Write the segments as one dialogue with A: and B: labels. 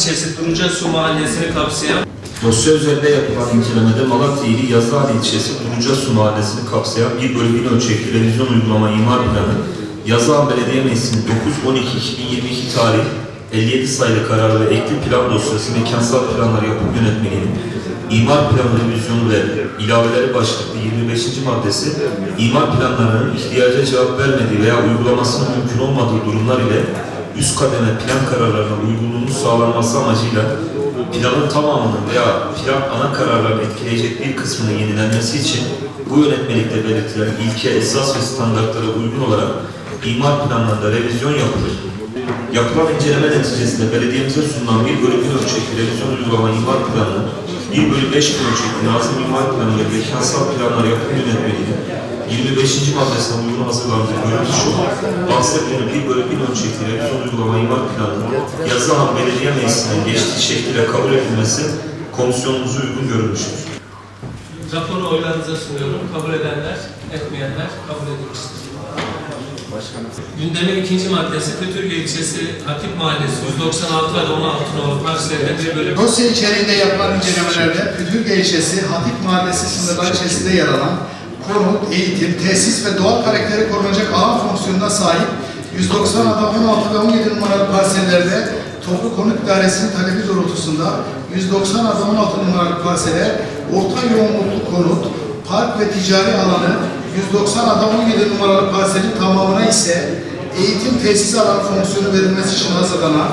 A: ilçesi Duruca Su Mahallesi'ni kapsayan
B: Dosya üzerinde yapılan incelemede Malatya ili Yazıhane ilçesi Duruca Su Mahallesi'ni kapsayan bir bölü bin ölçekli revizyon uygulama imar planı Yazıhane Belediye Meclisi'nin 9-12-2022 tarih 57 sayılı kararı ve ekli plan dosyası mekansal planlar yapım yönetmeliğinin imar planı revizyonu ve ilaveleri başlıklı 25. maddesi imar planlarının ihtiyaca cevap vermediği veya uygulamasının mümkün olmadığı durumlar ile üst kademe plan kararlarına uygunluğunun sağlanması amacıyla planın tamamının veya plan ana kararlarını etkileyecek bir kısmının yenilenmesi için bu yönetmelikte belirtilen ilke, esas ve standartlara uygun olarak imar planlarında revizyon yapılır. Yapılan inceleme neticesinde belediyemize sunulan bir bölü bir ölçekli revizyon uygulama imar planı, bir bölü beş bin ölçekli nazım imar planı ve mekansal planlar yapım yönetmeliği 25. maddesine uygun hazırlandığı görülmüş olan bahsedilen bir bölü bin ölçekli revizyon uygulama imar planı Yazıhan Belediye Meclisi'nin geçtiği şekliyle kabul edilmesi komisyonumuza uygun görülmüştür.
A: raporu oylarınıza sunuyorum. Kabul edenler, etmeyenler kabul edilmiştir. Gündemin ikinci maddesi Kötürge ilçesi Hatip Mahallesi 196 ve 16 nolu parselde bir bölü
C: Dosya içeriğinde yapılan incelemelerde Pütürge ilçesi Hatip Mahallesi sınırları içerisinde yer alan konut, eğitim, tesis ve doğal karakteri korunacak alan fonksiyonuna sahip 190 ada 16 ve 17 numaralı parsellerde Toplu Konut İdaresi'nin talebi doğrultusunda 190 ada 16 numaralı parsele orta yoğunluklu konut, park ve ticari alanı 190 ada 17 numaralı parselin tamamına ise eğitim tesis alanı fonksiyonu verilmesi için hazırlanan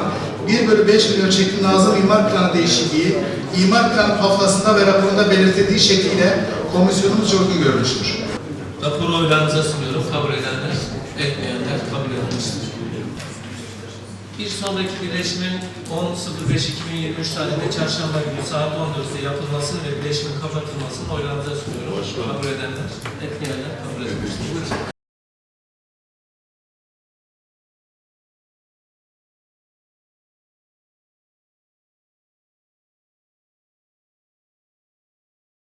C: 1 bölü 5 milyon şekli Nazım İmar Planı değişikliği, imar planı paflasında ve raporunda belirtildiği şekliyle komisyonumuz uygun görmüştür.
A: raporu oylarınıza sunuyorum. Kabul edenler, etmeyenler kabul edilmiştir. Bir sonraki birleşimin 10.05.2023 tarihinde çarşamba günü saat 14'te yapılması ve birleşimin kapatılmasını oylarınıza sunuyorum. Kabul edenler, etmeyenler